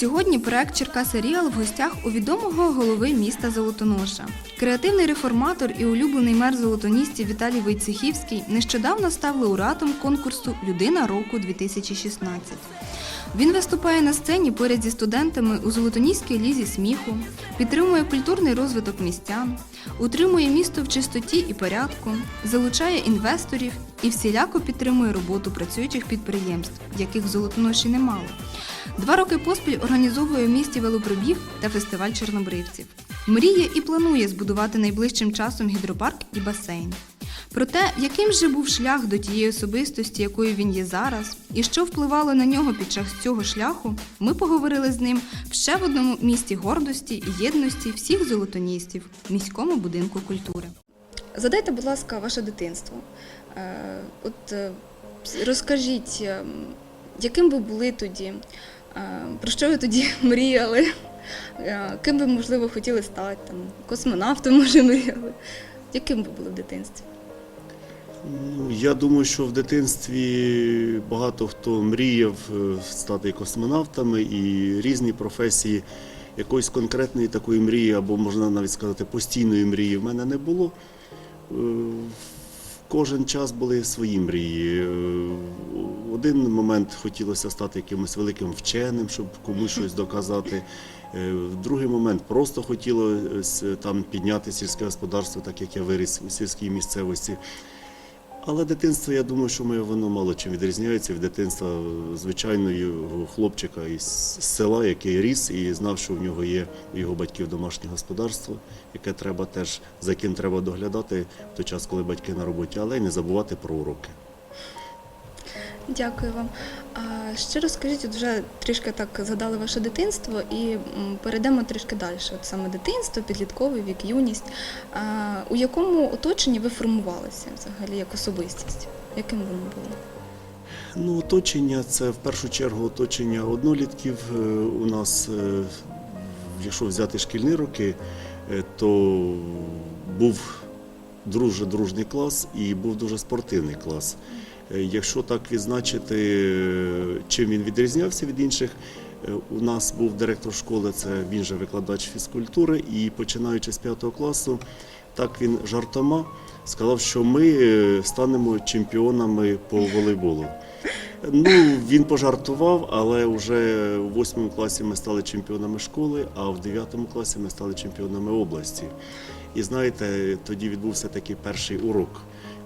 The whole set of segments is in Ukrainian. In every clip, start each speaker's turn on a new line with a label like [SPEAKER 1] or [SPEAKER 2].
[SPEAKER 1] Сьогодні проект Черкаса Ріал в гостях у відомого голови міста Золотоноша. Креативний реформатор і улюблений мер золотоністів Віталій Войцехівський нещодавно став лауреатом конкурсу Людина року 2016. Він виступає на сцені поряд зі студентами у Золотоніській лізі сміху, підтримує культурний розвиток містян, утримує місто в чистоті і порядку, залучає інвесторів і всіляко підтримує роботу працюючих підприємств, яких в Золотоноші немало. Два роки поспіль організовує в місті велопробіг та фестиваль чорнобривців. Мріє і планує збудувати найближчим часом гідропарк і басейн. Про те, яким же був шлях до тієї особистості, якою він є зараз, і що впливало на нього під час цього шляху, ми поговорили з ним в ще в одному місті гордості і єдності всіх золотоністів міському будинку культури. Задайте, будь ласка, ваше дитинство. Е, От е, розкажіть, е, яким ви були тоді, про що ви тоді мріяли, Е, ким ви, можливо, хотіли стати, там, космонавтом, може, мріяли. Яким ви були в дитинстві?
[SPEAKER 2] Ну, Я думаю, що в дитинстві багато хто мріяв е, стати космонавтами і різні професії. Якоїсь конкретної такої мрії, або можна навіть сказати, постійної мрії в мене не було. Е, кожен час були свої мрії. Е, В один момент хотілося стати якимось великим вченим, щоб комусь щось доказати. Е, В другий момент просто хотілося там підняти сільське господарство, так як я виріс у сільській місцевості. Але дитинство, я думаю, що моє воно мало чим відрізняється від дитинства звичайного хлопчика із села, який ріс і знав, що в нього є у його батьків домашнє господарство, яке треба теж за яким треба доглядати в той час, коли батьки на роботі, але й не забувати про уроки.
[SPEAKER 1] Дякую вам. Ще розкажіть, от вже трішки так згадали ваше дитинство і перейдемо трішки далі. От саме дитинство, підлітковий вік, юність. А, у якому оточенні ви формувалися взагалі як особистість? Яким воно було?
[SPEAKER 2] Ну, оточення це в першу чергу оточення однолітків. Е, У нас, е, якщо взяти шкільні роки, е, то був дуже дружний клас і був дуже спортивний клас. Е, Якщо так відзначити, е, чим він відрізнявся від інших, е, у нас був директор школи, це він же викладач фізкультури, і починаючи з 5 класу, так він жартома сказав, що ми станемо чемпіонами по волейболу. Ну, він пожартував, але вже у восьмому класі ми стали чемпіонами школи, а в дев'ятому класі ми стали чемпіонами області. І знаєте, тоді відбувся такий перший урок,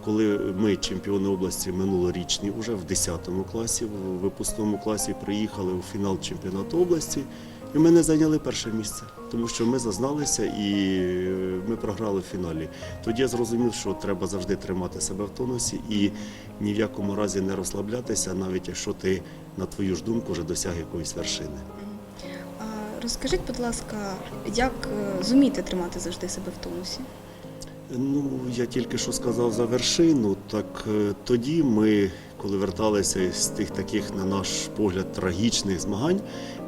[SPEAKER 2] коли ми, чемпіони області минулорічні, вже в 10 класі, в випускному класі приїхали у фінал чемпіонату області. І ми не зайняли перше місце, тому що ми зазналися і ми програли в фіналі. Тоді я зрозумів, що треба завжди тримати себе в тонусі і ні в якому разі не розслаблятися, навіть якщо ти, на твою ж думку, вже досяг якоїсь вершини.
[SPEAKER 1] Розкажіть, будь ласка, як е, зуміти тримати завжди себе в тонусі?
[SPEAKER 2] Ну, я тільки що сказав за вершину. Так е, тоді ми, коли верталися з тих таких, на наш погляд, трагічних змагань,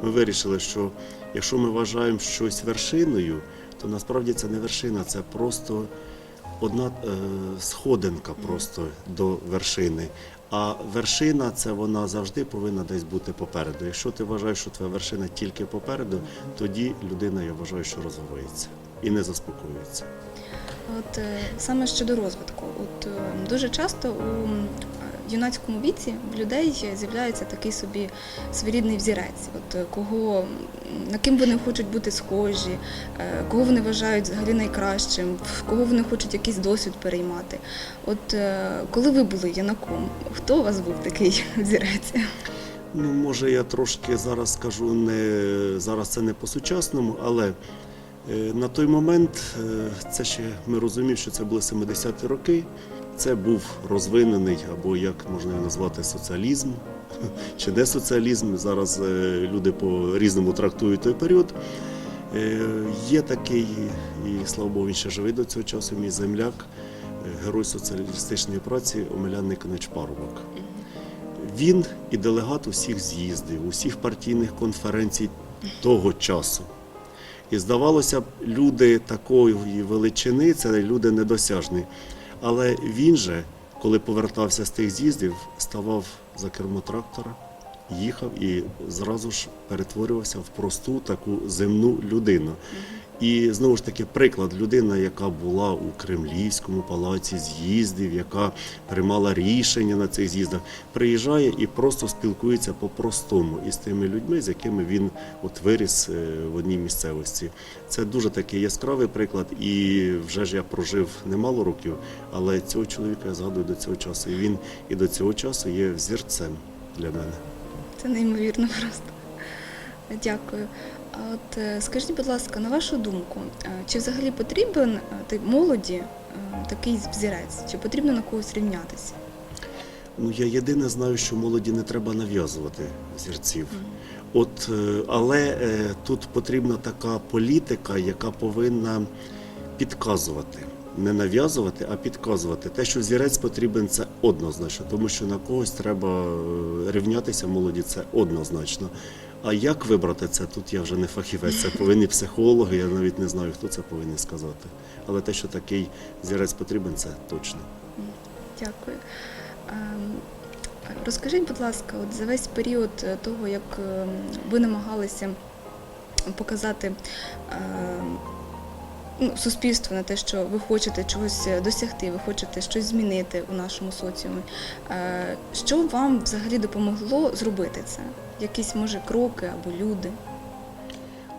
[SPEAKER 2] ми вирішили, що якщо ми вважаємо щось вершиною, то насправді це не вершина, це просто одна е, сходинка просто до вершини. А вершина це вона завжди повинна десь бути попереду. Якщо ти вважаєш, що твоя вершина тільки попереду, тоді людина, я вважаю, що розвивається і не заспокоюється.
[SPEAKER 1] От е, саме щодо розвитку, от е, дуже часто у юнацькому віці в людей з'являється такий собі своєрідний взірець, от е, кого на ким вони хочуть бути схожі, е, кого вони вважають взагалі найкращим, кого вони хочуть якийсь досвід переймати. От е, коли ви були юнаком, хто у вас був такий взірець?
[SPEAKER 2] Ну, може, я трошки зараз скажу не зараз це не по-сучасному, але е, на той момент е, це ще ми розуміємо, що це були 70-ті роки. Це був розвинений, або як можна його назвати, соціалізм чи не соціалізм. Зараз е, люди по-різному трактують той період. Е, Є такий, і слава Богу, він ще живий до цього часу, мій земляк, е, герой соціалістичної праці Омелян Никонич Парубок. Він і делегат усіх з'їздів, усіх партійних конференцій того часу. І здавалося б, люди такої величини це люди недосяжні. Але він же, коли повертався з тих з'їздів, ставав за кермо трактора їхав і зразу ж перетворювався в просту таку земну людину. І знову ж таки, приклад людина, яка була у Кремлівському палаці з'їздів, яка приймала рішення на цих з'їздах, приїжджає і просто спілкується по-простому із тими людьми, з якими він от виріс е, в одній місцевості. Це дуже такий яскравий приклад, і вже ж я прожив немало років, але цього чоловіка я згадую до цього часу. І він і до цього часу є взірцем для мене.
[SPEAKER 1] Це неймовірно просто. Дякую. А от е, скажіть, будь ласка, на вашу думку, е, чи взагалі потрібен е, ти- молоді такий взірець? Чи потрібно на когось рівнятися?
[SPEAKER 2] Ну, я єдине знаю, що молоді не треба нав'язувати зірців. От, але тут потрібна така політика, яка повинна підказувати. Не нав'язувати, а підказувати. Те, що зірець потрібен, це однозначно, тому що на когось треба е, рівнятися молоді, це однозначно. А як вибрати це? Тут я вже не фахівець, це повинні психологи, я навіть не знаю, хто це повинен сказати. Але те, що такий зірець потрібен, це точно.
[SPEAKER 1] Дякую. Ем, Розкажіть, будь ласка, от за весь період е, того, як ем, ви намагалися показати ем, ну, суспільству на те, що ви хочете чогось досягти, ви хочете щось змінити у нашому соціумі. е, Що вам взагалі допомогло зробити це? Якісь, може, кроки або люди?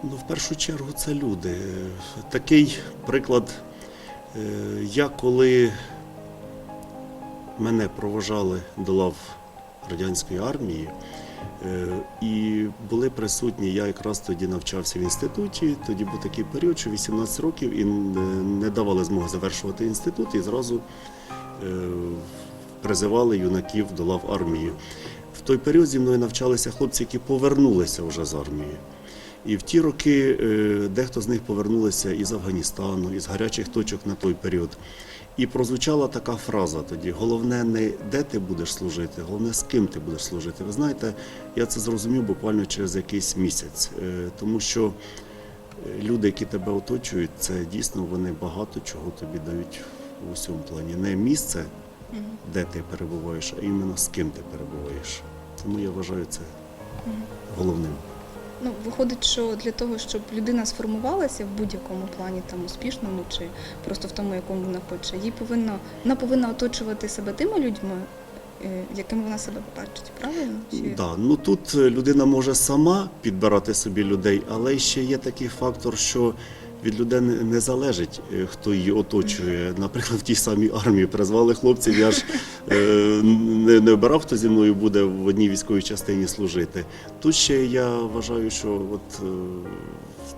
[SPEAKER 2] Ну, в першу чергу, це люди. Е, Такий приклад. е, Я коли мене провожали до лав радянської армії, е, і були присутні, я якраз тоді навчався в інституті. Тоді був такий період, що 18 років і не- давали змоги завершувати інститут, і зразу е, призивали юнаків до лав армії. В той період зі мною навчалися хлопці, які повернулися вже з армії. І в ті роки е, дехто з них повернулися із Афганістану, із гарячих точок на той період. І прозвучала така фраза тоді: головне не де ти будеш служити, головне з ким ти будеш служити. Ви знаєте, я це зрозумів буквально через якийсь місяць, Е, тому що е, люди, які тебе оточують, це дійсно вони багато чого тобі дають у всьому плані. Не місце, де ти перебуваєш, а іменно з ким ти перебуваєш. Тому я вважаю це головним.
[SPEAKER 1] Ну, виходить, що для того, щоб людина сформувалася в будь-якому плані, там успішному чи просто в тому, якому вона хоче, їй повинна вона повинна оточувати себе тими людьми, яким якими вона себе бачить, правильно? Чи...
[SPEAKER 2] Да, ну тут е, людина може сама підбирати собі людей, але ще є такий фактор, що від людини не залежить, е, хто її оточує. Наприклад, в тій самій армії призвали хлопців. Я ж е, не, не обирав, хто зі мною буде в одній військовій частині служити. Тут ще я вважаю, що от е,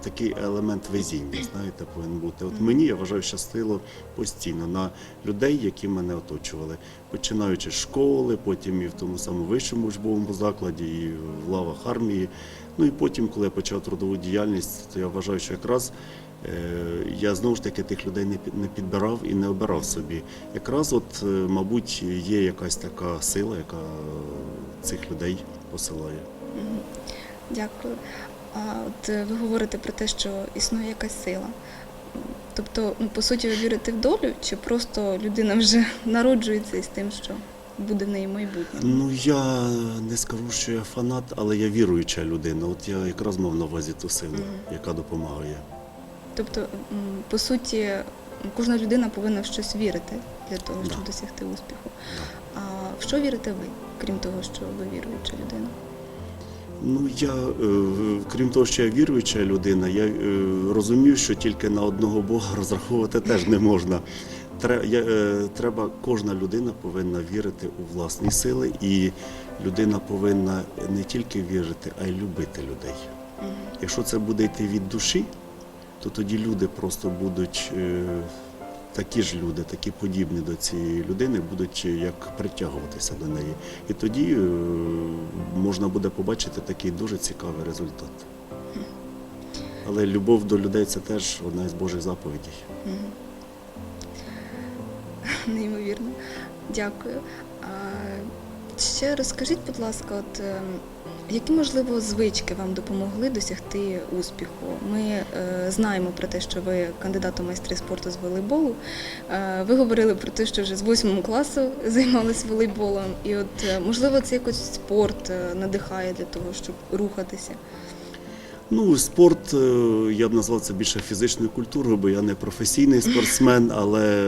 [SPEAKER 2] такий елемент везіння, знаєте, повинен бути. От мені я вважаю щастило постійно на людей, які мене оточували, починаючи з школи, потім і в тому самому вищому учбовому закладі, і в лавах армії. Ну і потім, коли я почав трудову діяльність, то я вважаю, що якраз я знову ж таки тих людей не підбирав і не обирав собі. Якраз, от, е, мабуть, є якась така сила, яка цих людей посилає.
[SPEAKER 1] Дякую. А от е, ви говорите про те, що існує якась сила. Тобто, ну, по суті, ви вірите в долю, чи просто людина вже народжується із тим, що буде в неї майбутнє?
[SPEAKER 2] Ну я не скажу, що я фанат, але я віруюча людина. От я якраз мав на увазі ту силу,
[SPEAKER 1] Мгм.
[SPEAKER 2] яка допомагає.
[SPEAKER 1] Тобто, по суті, кожна людина повинна в щось вірити для того, щоб
[SPEAKER 2] Да.
[SPEAKER 1] досягти успіху.
[SPEAKER 2] Да.
[SPEAKER 1] А в що вірите ви, крім того, що ви віруюча людина?
[SPEAKER 2] Ну я, е, крім того, що я віруюча людина, я е, розумів, що тільки на одного Бога розраховувати теж не можна. Е, Треба, кожна людина повинна вірити у власні сили, і людина повинна не тільки вірити, а й любити людей. Якщо це буде йти від душі, то тоді люди просто будуть е, такі ж люди, такі подібні до цієї людини, будуть е, як притягуватися до неї. І тоді е, можна буде побачити такий дуже цікавий результат. Але любов до людей це теж одна із Божих заповідей.
[SPEAKER 1] Неймовірно. Дякую. Ще розкажіть, будь ласка, от ем, які можливо звички вам допомогли досягти успіху? Ми е, знаємо про те, що ви кандидат у майстри спорту з волейболу. Е, ви говорили про те, що вже з 8 класу займалися волейболом, і от е, можливо це якось спорт е, надихає для того, щоб рухатися.
[SPEAKER 2] Ну, спорт, е, я б назвав це більше фізичною культурою, бо я не професійний спортсмен, але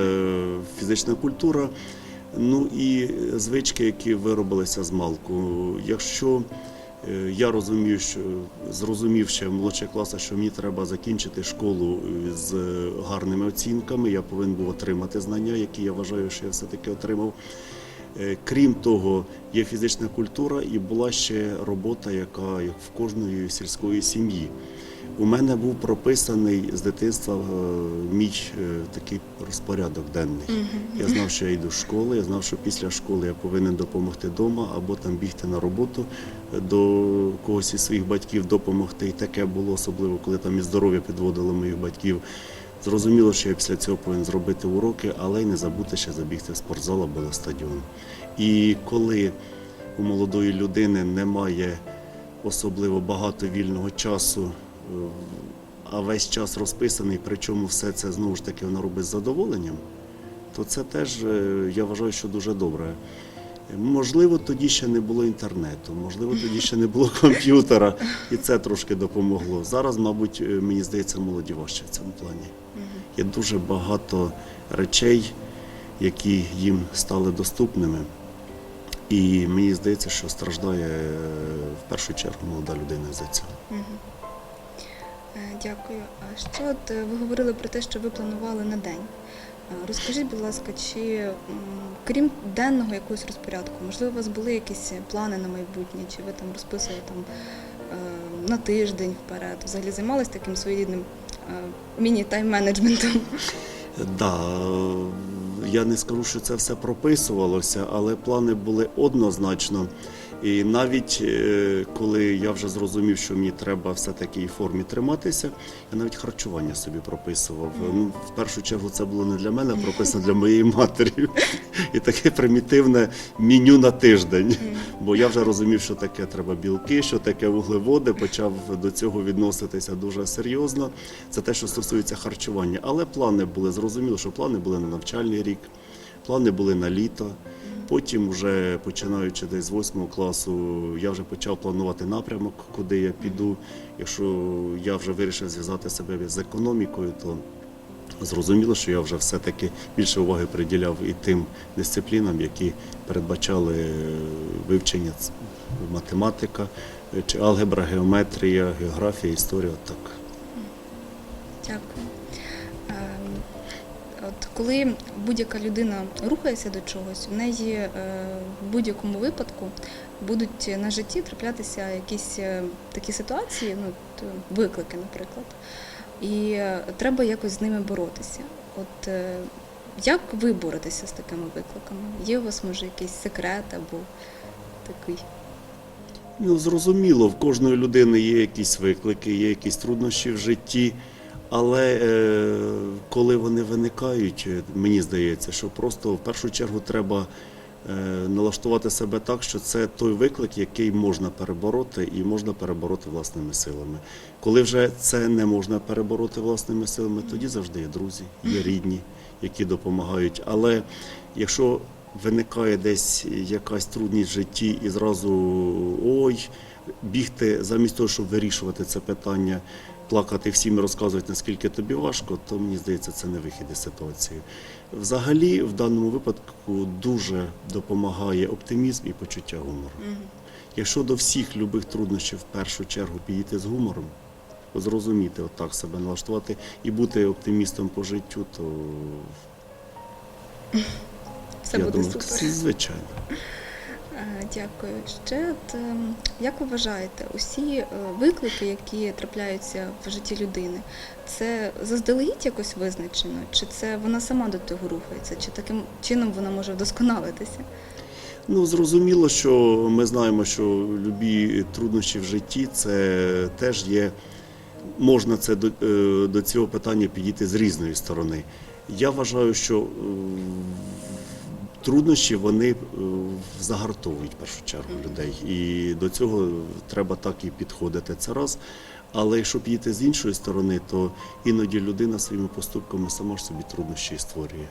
[SPEAKER 2] фізична культура. Ну і звички, які виробилися з малку. Якщо е, я розумію, що зрозумів ще в молодших класах, що мені треба закінчити школу з гарними оцінками, я повинен був отримати знання, які я вважаю, що я все-таки отримав. Е, Крім того, є фізична культура і була ще робота, яка як в кожної сільської сім'ї. У мене був прописаний з дитинства е, мій е, такий розпорядок денний. Я знав, що я йду з школи, я знав, що після школи я повинен допомогти вдома або там бігти на роботу е, до когось із своїх батьків допомогти. І таке було особливо, коли там і здоров'я підводило моїх батьків. Зрозуміло, що я після цього повинен зробити уроки, але й не забути ще забігти в спортзал або на стадіон. І коли у молодої людини немає особливо багато вільного часу, а весь час розписаний, причому все це знову ж таки вона робить з задоволенням, то це теж е, я вважаю, що дуже добре. Можливо, тоді ще не було інтернету, можливо, тоді ще не було комп'ютера, і це трошки допомогло. Зараз, мабуть, е, мені здається, молоді важче в цьому плані. Є дуже багато речей, які їм стали доступними. І мені здається, що страждає е, в першу чергу молода людина за цього.
[SPEAKER 1] Е, Дякую. А ще от е, ви говорили про те, що ви планували на день. Е, Розкажіть, будь ласка, чи крім денного якогось розпорядку, можливо, у вас були якісь плани на майбутнє, чи ви там розписували там на тиждень вперед? Взагалі займалися таким своєрідним міні-тайм-менеджментом?
[SPEAKER 2] Да, е, я не скажу, що це все прописувалося, але плани були однозначно. І навіть е, коли я вже зрозумів, що мені треба все-таки і формі триматися, я навіть харчування собі прописував. Ну, в першу чергу це було не для мене, прописано для моєї матері. І таке примітивне меню на тиждень. Бо я вже розумів, що таке треба білки, що таке вуглеводи, почав до цього відноситися дуже серйозно. Це те, що стосується харчування. Але плани були зрозуміло, що плани були на навчальний рік, плани були на літо. Потім, вже починаючи десь з 8 класу, я вже почав планувати напрямок, куди я піду. Якщо я вже вирішив зв'язати себе з економікою, то зрозуміло, що я вже все-таки більше уваги приділяв і тим дисциплінам, які передбачали вивчення математика, чи алгебра, геометрія, географія, історія. Так.
[SPEAKER 1] Дякую. Коли будь-яка людина рухається до чогось, в неї е, в будь-якому випадку будуть на житті траплятися якісь е, такі ситуації, ну от, е, виклики, наприклад. І треба якось з ними боротися. От як ви боретеся з такими викликами? Є у вас може якийсь секрет або такий?
[SPEAKER 2] Ну, зрозуміло, в кожної людини є якісь виклики, є якісь труднощі в житті. Але е, коли вони виникають, е, мені здається, що просто в першу чергу треба е, налаштувати себе так, що це той виклик, який можна перебороти, і можна перебороти власними силами. Коли вже це не можна перебороти власними силами, тоді завжди є друзі, є рідні, які допомагають. Але якщо виникає десь якась трудність в житті і зразу ой, бігти замість того, щоб вирішувати це питання, плакати всім і розказувати, наскільки тобі важко, то мені здається, це не вихід із ситуації. Взагалі, в даному випадку дуже допомагає оптимізм і почуття гумору. Якщо до всіх любих труднощів в першу чергу підійти з гумором, зрозуміти отак себе налаштувати і бути оптимістом по життю, то
[SPEAKER 1] Все
[SPEAKER 2] я
[SPEAKER 1] буде
[SPEAKER 2] думаю,
[SPEAKER 1] супер.
[SPEAKER 2] звичайно.
[SPEAKER 1] Е, Дякую. Ще от, ем, як ви вважаєте, усі е, виклики, які трапляються в житті людини, це заздалегідь якось визначено? Чи це вона сама до того рухається? Чи таким чином вона може вдосконалитися?
[SPEAKER 2] Ну, зрозуміло, що ми знаємо, що любі труднощі в житті це теж є. Можна це до, е, до цього питання підійти з різної сторони. Я вважаю, що труднощі вони е, загартовують в першу чергу людей. І до цього треба так і підходити. Це раз. Але якщо піти з іншої сторони, то іноді людина своїми поступками сама ж собі труднощі створює.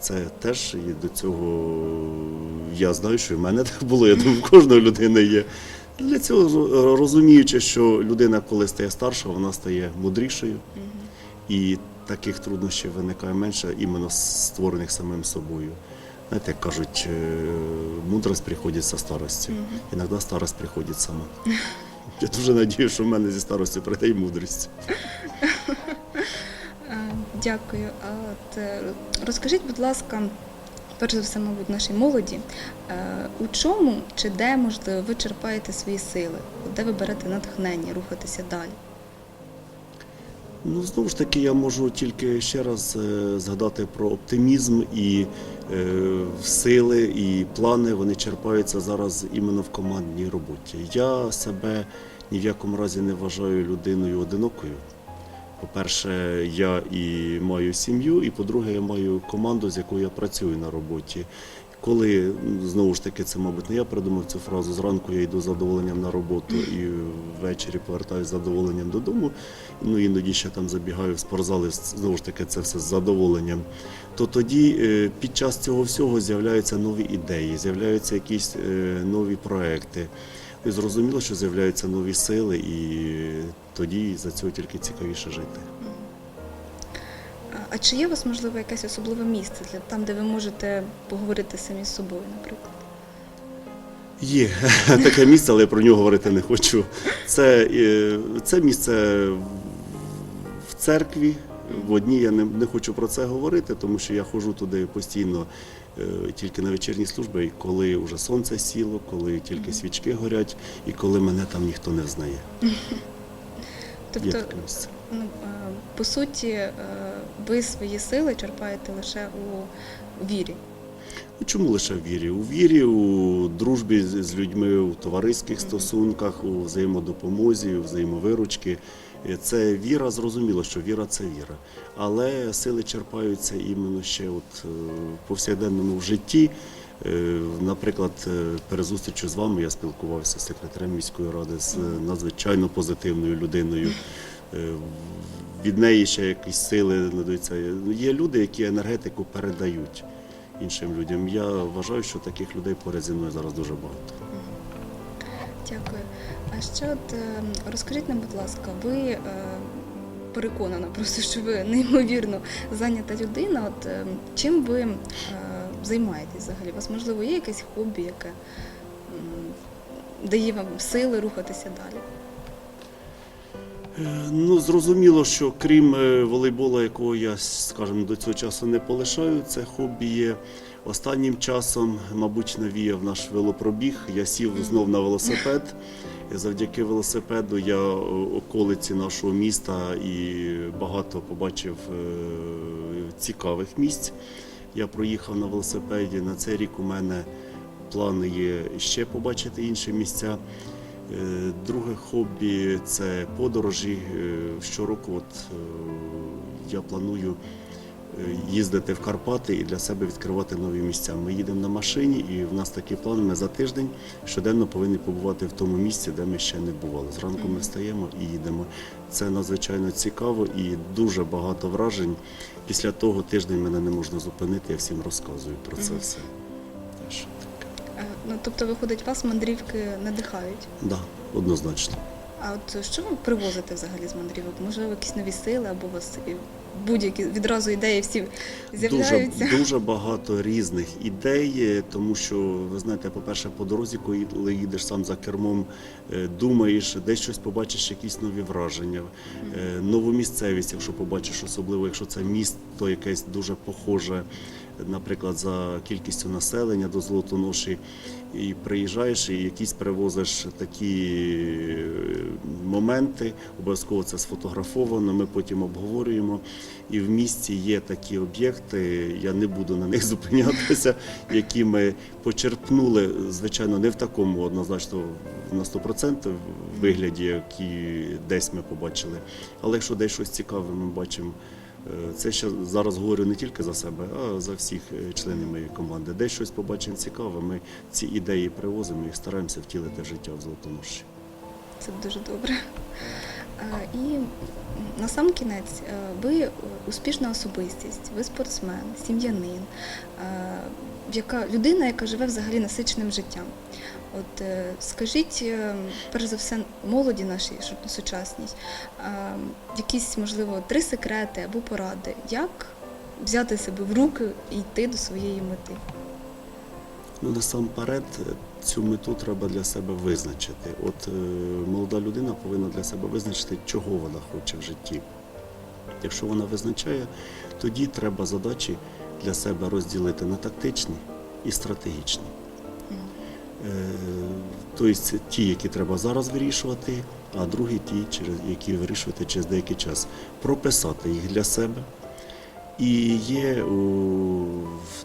[SPEAKER 2] Це теж і до цього я знаю, що і в мене так було. Я думаю, в кожної людини є. Для цього розуміючи, що людина, коли стає старша, вона стає мудрішою, і таких труднощів виникає менше, іменно створених самим собою. Знаєте, як кажуть, е, мудрость приходить зі старостю. Іноді старость приходить сама. Я дуже надію, що в мене зі старостю прийде і мудрість.
[SPEAKER 1] Е, Дякую. От е, розкажіть, будь ласка, перш за все, мабуть, нашій молоді, у чому чи де, можливо, ви черпаєте свої сили? Де ви берете натхнення рухатися далі?
[SPEAKER 2] Ну, знову ж таки, я можу тільки ще раз е, згадати про оптимізм і е, сили, і плани вони черпаються зараз іменно в командній роботі. Я себе ні в якому разі не вважаю людиною одинокою. По-перше, я і маю сім'ю, і по-друге, я маю команду, з якою я працюю на роботі. Коли знову ж таки, це, мабуть, не я придумав цю фразу. Зранку я йду з задоволенням на роботу і ввечері повертаюся з задоволенням додому. Ну іноді ще там забігаю в спортзали, знову ж таки, це все з задоволенням. То тоді е, під час цього всього з'являються нові ідеї, з'являються якісь е, нові проекти. І зрозуміло, що з'являються нові сили, і тоді за цього тільки цікавіше жити.
[SPEAKER 1] А- чи є у вас, можливо, якесь особливе місце для там, де ви можете поговорити самі з собою, наприклад?
[SPEAKER 2] Є таке місце, але я про нього говорити не хочу. Це, е, це місце в церкві. В одній я не, не хочу про це говорити, тому що я ходжу туди постійно е, тільки на вечірні служби, коли вже сонце сіло, коли тільки свічки горять, і коли мене там ніхто не взнає. Є
[SPEAKER 1] Тобто,
[SPEAKER 2] таке місце.
[SPEAKER 1] Ну, е, по суті, е, ви свої сили черпаєте лише у вірі.
[SPEAKER 2] Ну, Чому лише в вірі? У вірі, у дружбі з людьми, у товариських стосунках, у взаємодопомозі, у взаємовиручки. Е, Це віра, зрозуміло, що віра це віра. Але сили черпаються іменно ще от в повсякденному житті. Наприклад, перед зустрічю з вами я спілкувався з секретарем міської ради, з надзвичайно позитивною людиною. Е, Від неї ще якісь сили надаються. Є люди, які енергетику передають іншим людям. Я вважаю, що таких людей поряд зі мною зараз дуже багато.
[SPEAKER 1] Дякую. А ще от е, розкажіть нам, будь ласка, ви е, переконана просто, що ви неймовірно зайнята людина. От чим ви займаєтесь взагалі? У вас можливо є якесь хобі, яке дає вам сили рухатися далі?
[SPEAKER 2] Е, Ну, зрозуміло, що крім е, волейбола, якого я, скажімо, до цього часу не полишаю, це хобі є. Останнім часом, мабуть, навіяв наш велопробіг. Я сів знов на велосипед. Завдяки велосипеду я околиці нашого міста і багато побачив е, цікавих місць. Я проїхав на велосипеді. На цей рік у мене плани є ще побачити інші місця. Е, Друге хобі це подорожі. Е, Щороку от, е, я планую їздити в Карпати і для себе відкривати нові місця. Ми їдемо на машині, і в нас такий план. Ми за тиждень щоденно повинні побувати в тому місці, де ми ще не бували. Зранку ми встаємо і їдемо. Це надзвичайно цікаво і дуже багато вражень. Після того тиждень мене не можна зупинити. Я всім розказую про це все. Теж
[SPEAKER 1] Ну, тобто, виходить, вас мандрівки надихають.
[SPEAKER 2] Да, однозначно.
[SPEAKER 1] А от що ви привозите взагалі з мандрівок? Можливо, якісь нові сили або у вас будь-які відразу ідеї всі з'являються?
[SPEAKER 2] Дуже, дуже багато різних ідей, е, тому що ви знаєте, по-перше, по дорозі, коли їдеш сам за кермом, е, думаєш, десь щось побачиш, якісь нові враження, е, нову місцевість, якщо побачиш, особливо якщо це місто якесь дуже похоже, наприклад, за кількістю населення до Золотоноші. І приїжджаєш і якісь привозиш такі е, моменти, обов'язково це сфотографовано, ми потім обговорюємо. І в місті є такі об'єкти, я не буду на них зупинятися, які ми почерпнули, звичайно, не в такому однозначно на 100% вигляді, які десь ми побачили. Але якщо десь щось цікаве, ми бачимо Це ще зараз говорю не тільки за себе, а за всіх е, членів моєї команди. Десь щось побачимо цікаве, ми ці ідеї привозимо і стараємося втілити життя в Золотоноші.
[SPEAKER 1] Це дуже добре. Е, І на сам кінець, е, ви успішна особистість, ви спортсмен, сім'янин, е, яка людина, яка живе взагалі насиченим життям. От е, скажіть, е, перш за все, молоді нашій шу- сучасній, якісь, можливо, три секрети або поради, як взяти себе в руки і йти до своєї мети.
[SPEAKER 2] Ну, насамперед, е, цю мету треба для себе визначити. От молода людина повинна для себе визначити, чого вона хоче в житті. Якщо вона визначає, тоді треба задачі для себе розділити на тактичні і стратегічні. Е, Тобто ті, які треба зараз вирішувати, а другі ті, через які вирішувати через деякий час. Прописати їх для себе. І є у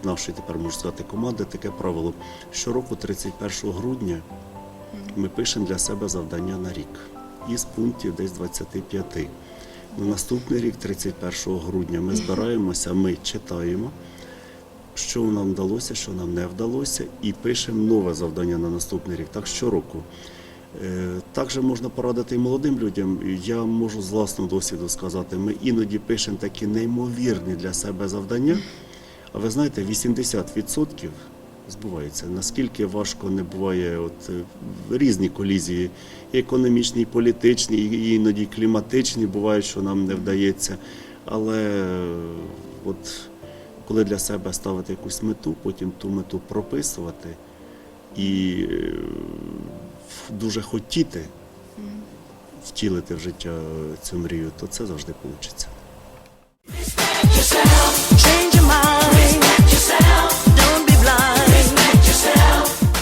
[SPEAKER 2] в нашої тепер можна сказати команди таке правило. Щороку, 31 грудня, ми пишемо для себе завдання на рік із пунктів десь 25. На наступний рік, 31 грудня, ми збираємося, ми читаємо, що нам вдалося, що нам не вдалося, і пишемо нове завдання на наступний рік. Так щороку. Е, Також можна порадити і молодим людям. Я можу з власного досвіду сказати, ми іноді пишемо такі неймовірні для себе завдання. А ви знаєте, 80% збувається. Наскільки важко не буває от, е, різні колізії, і економічні, і політичні, і іноді кліматичні бувають, що нам не вдається. Але от коли для себе ставити якусь мету, потім ту мету прописувати і е, дуже хотіти втілити в життя цю мрію, то це завжди вийде.